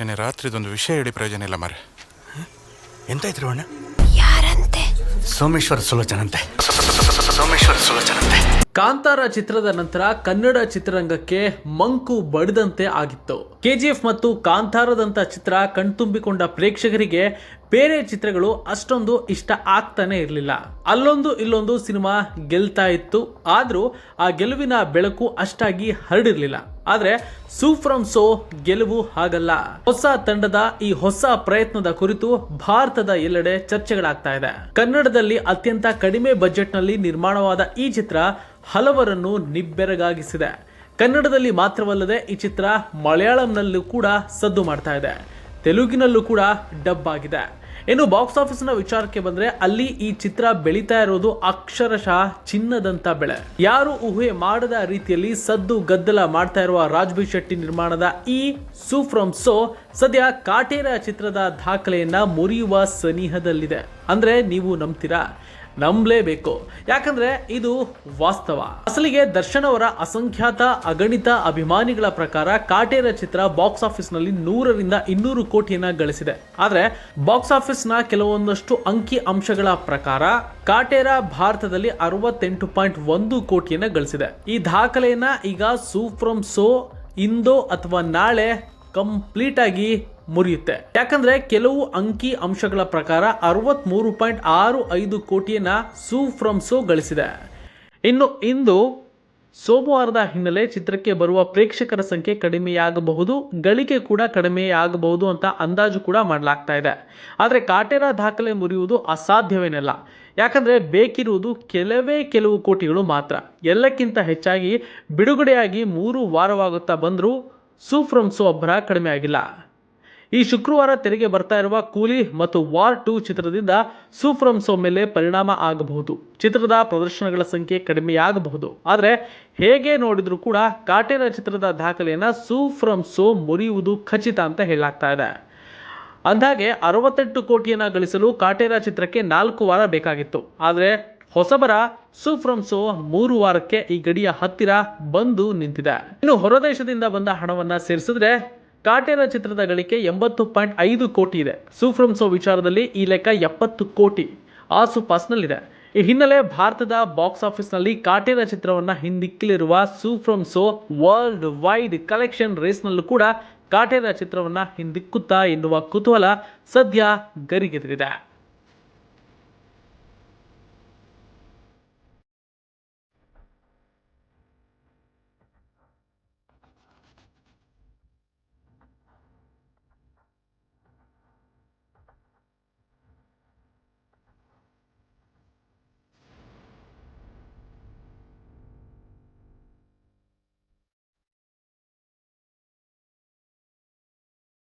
ನೆನ್ನೆ ರಾತ್ರಿದೊಂದು ವಿಷಯ ಹೇಳಿ ಪ್ರಯೋಜನ ಇಲ್ಲ ಮಾರೆ. ಇದ್ರು ಅಣ್ಣ? ಯಾರಂತೆ? ಸೋಮೇಶ್ವರ ಸುಲೋಚನಂತೆ. ಸೋಮೇಶ್ವರ ಸುಲೋಚನಂತೆ. ಕಾಂತಾರ ಚಿತ್ರದ ನಂತರ ಕನ್ನಡ ಚಿತ್ರರಂಗಕ್ಕೆ ಮಂಕು ಬಡಿದಂತೆ ಆಗಿತ್ತು. ಕೆಜಿಎಫ್ ಮತ್ತು ಕಾಂತಾರದಂತ ಚಿತ್ರ ಕಣ್ತುಂಬಿಕೊಂಡ ಪ್ರೇಕ್ಷಕರಿಗೆ ಬೇರೆ ಚಿತ್ರಗಳು ಅಷ್ಟೊಂದು ಇಷ್ಟ ಆಗ್ತಾನೆ ಇರಲಿಲ್ಲ. ಅಲ್ಲೊಂದು ಇಲ್ಲೊಂದು ಸಿನಿಮಾ ಗೆಲ್ತಾ ಇತ್ತು. ಆದರೂ ಆ ಗೆಲುವಿನ ಬೆಳಕು ಅಷ್ಟಾಗಿ ಹರಡಿರಲಿಲ್ಲ. ಆದ್ರೆ ಸೂ ಫ್ರಮ್ ಸೋ ಗೆಲುವು ಹಾಗಲ್ಲ. ಹೊಸ ತಂಡದ ಈ ಹೊಸ ಪ್ರಯತ್ನದ ಕುರಿತು ಭಾರತದ ಎಲ್ಲೆಡೆ ಚರ್ಚೆಗಳಾಗ್ತಾ ಇದೆ. ಕನ್ನಡದಲ್ಲಿ ಅತ್ಯಂತ ಕಡಿಮೆ ಬಜೆಟ್ನಲ್ಲಿ ನಿರ್ಮಾಣವಾದ ಈ ಚಿತ್ರ ಹಲವರನ್ನು ನಿಬ್ಬೆರಗಾಗಿಸಿದೆ. ಕನ್ನಡದಲ್ಲಿ ಮಾತ್ರವಲ್ಲದೆ ಈ ಚಿತ್ರ ಮಲಯಾಳಂನಲ್ಲೂ ಕೂಡ ಸದ್ದು ಮಾಡ್ತಾ ಇದೆ. ತೆಲುಗಿನಲ್ಲೂ ಕೂಡ ಡಬ್ ಆಗಿದೆ. ಇನ್ನು ಬಾಕ್ಸ್ ಆಫೀಸ್ನ ವಿಚಾರಕ್ಕೆ ಬಂದ್ರೆ ಅಲ್ಲಿ ಈ ಚಿತ್ರ ಬೆಳೀತಾ ಇರೋದು ಅಕ್ಷರಶಃ ಚಿನ್ನದಂತ ಬೆಳೆ. ಯಾರು ಊಹೆ ಮಾಡದ ರೀತಿಯಲ್ಲಿ ಸದ್ದು ಗದ್ದಲ ಮಾಡ್ತಾ ಇರುವ ರಾಜ್ಬಿ ಶೆಟ್ಟಿ ನಿರ್ಮಾಣದ ಈ ಸೂ ಫ್ರಮ್ ಸೋ ಸದ್ಯ ಕಾಟೇರ ಚಿತ್ರದ ದಾಖಲೆಯನ್ನ ಮುರಿಯುವ ಸನಿಹದಲ್ಲಿದೆ. ಅಂದ್ರೆ ನೀವು ನಂಬ್ತೀರಾ? ನಂಬಲೇಬೇಕು. ಯಾಕಂದ್ರೆ ಇದು ವಾಸ್ತವ. ಅಸಲಿಗೆ ದರ್ಶನ್ ಅವರ ಅಸಂಖ್ಯಾತ ಅಗಣಿತ ಅಭಿಮಾನಿಗಳ ಪ್ರಕಾರ ಕಾಟೇರ ಚಿತ್ರ ಬಾಕ್ಸ್ ಆಫೀಸ್ನಲ್ಲಿ ನೂರರಿಂದ ಇನ್ನೂರು ಕೋಟಿಯನ್ನ ಗಳಿಸಿದೆ. ಆದ್ರೆ ಬಾಕ್ಸ್ ಆಫೀಸ್ನ ಕೆಲವೊಂದಷ್ಟು ಅಂಕಿ ಅಂಶಗಳ ಪ್ರಕಾರ ಕಾಟೇರ ಭಾರತದಲ್ಲಿ ಅರವತ್ತೆಂಟು ಪಾಯಿಂಟ್ ಒಂದು ಕೋಟಿಯನ್ನ ಗಳಿಸಿದೆ. ಈ ದಾಖಲೆಯನ್ನ ಈಗ ಸೂ ಫ್ರಮ್ ಸೋ, ಇಂದೋ ಅಥವಾ ನಾಳೆ ಕಂಪ್ಲೀಟ್ ಆಗಿ ಮುರಿಯುತ್ತೆ. ಯಾಕಂದ್ರೆ ಕೆಲವು ಅಂಕಿ ಅಂಶಗಳ ಪ್ರಕಾರ ಅರವತ್ಮೂರು ಪಾಯಿಂಟ್ ಆರು ಐದು ಕೋಟಿಯನ್ನ ಸೂ ಫ್ರಮ್ ಸೋ ಗಳಿಸಿದೆ. ಇನ್ನು ಇಂದು ಸೋಮವಾರದ ಹಿನ್ನೆಲೆ ಚಿತ್ರಕ್ಕೆ ಬರುವ ಪ್ರೇಕ್ಷಕರ ಸಂಖ್ಯೆ ಕಡಿಮೆಯಾಗಬಹುದು, ಗಳಿಕೆ ಕೂಡ ಕಡಿಮೆಯಾಗಬಹುದು ಅಂತ ಅಂದಾಜು ಕೂಡ ಮಾಡಲಾಗ್ತಾ ಇದೆ. ಆದರೆ ಕಾಟೇರ ದಾಖಲೆ ಮುರಿಯುವುದು ಅಸಾಧ್ಯವೇನಲ್ಲ. ಯಾಕಂದರೆ ಬೇಕಿರುವುದು ಕೆಲವೇ ಕೆಲವು ಕೋಟಿಗಳು ಮಾತ್ರ. ಎಲ್ಲಕ್ಕಿಂತ ಹೆಚ್ಚಾಗಿ ಬಿಡುಗಡೆಯಾಗಿ ಮೂರು ವಾರವಾಗುತ್ತಾ ಬಂದರೂ ಸೂ ಸೋ ಅಬ್ಬರ ಕಡಿಮೆ ಈ ಶುಕ್ರವಾರ ತೆರೆಗೆ ಬರ್ತಾ ಇರುವ ಕೂಲಿ ಮತ್ತು ವಾರ್ ಟೂ ಚಿತ್ರದಿಂದ ಸೂಫ್ರಮ್ ಸೋ ಮೇಲೆ ಪರಿಣಾಮ ಆಗಬಹುದು. ಚಿತ್ರದ ಪ್ರದರ್ಶನಗಳ ಸಂಖ್ಯೆ ಕಡಿಮೆಯಾಗಬಹುದು. ಆದರೆ ಹೇಗೆ ನೋಡಿದರೂ ಕೂಡ ಕಾಟೇರ ಚಿತ್ರದ ದಾಖಲೆಯನ್ನು ಸೂಫ್ರಮ್ ಸೋ ಮುರಿಯುವುದು ಖಚಿತ ಅಂತ ಹೇಳಲಾಗ್ತಾ ಇದೆ. ಅಂದಾಗೆ ಅರವತ್ತೆಂಟು ಕೋಟಿಯನ್ನು ಗಳಿಸಲು ಕಾಟೇರ ಚಿತ್ರಕ್ಕೆ ನಾಲ್ಕು ವಾರ ಬೇಕಾಗಿತ್ತು. ಆದರೆ ಹೊಸಬರ ಸೂಫ್ರಮ್ ಸೋ ಮೂರು ವಾರಕ್ಕೆ ಈ ಗಡಿಯ ಹತ್ತಿರ ಬಂದು ನಿಂತಿದೆ. ಇನ್ನು ಹೊರದೇಶದಿಂದ ಬಂದ ಹಣವನ್ನ ಸೇರಿಸಿದ್ರೆ ಕಾಟೇರ ಚಿತ್ರದ ಗಳಿಕೆ ಎಂಬತ್ತು ಪಾಯಿಂಟ್ ಐದು ಕೋಟಿ ಇದೆ. ಸೂಫ್ರಮ್ ಸೋ ವಿಚಾರದಲ್ಲಿ ಈ ಲೆಕ್ಕ ಎಪ್ಪತ್ತು ಕೋಟಿ ಆಸುಪಾಸ್ನಲ್ಲಿದೆ ಈ ಹಿನ್ನೆಲೆ ಭಾರತದ ಬಾಕ್ಸ್ ಆಫೀಸ್ನಲ್ಲಿ ಕಾಟೇರ ಚಿತ್ರವನ್ನು ಹಿಂದಿಕ್ಕಲಿರುವ Su from So world wide collection ರೇಸ್ನಲ್ಲೂ ಕೂಡ ಕಾಟೇರ ಚಿತ್ರವನ್ನು ಹಿಂದಿಕ್ಕುತ್ತಾ ಎನ್ನುವ ಕುತೂಹಲ ಸದ್ಯ ಗರಿಗೆದರಿದೆ.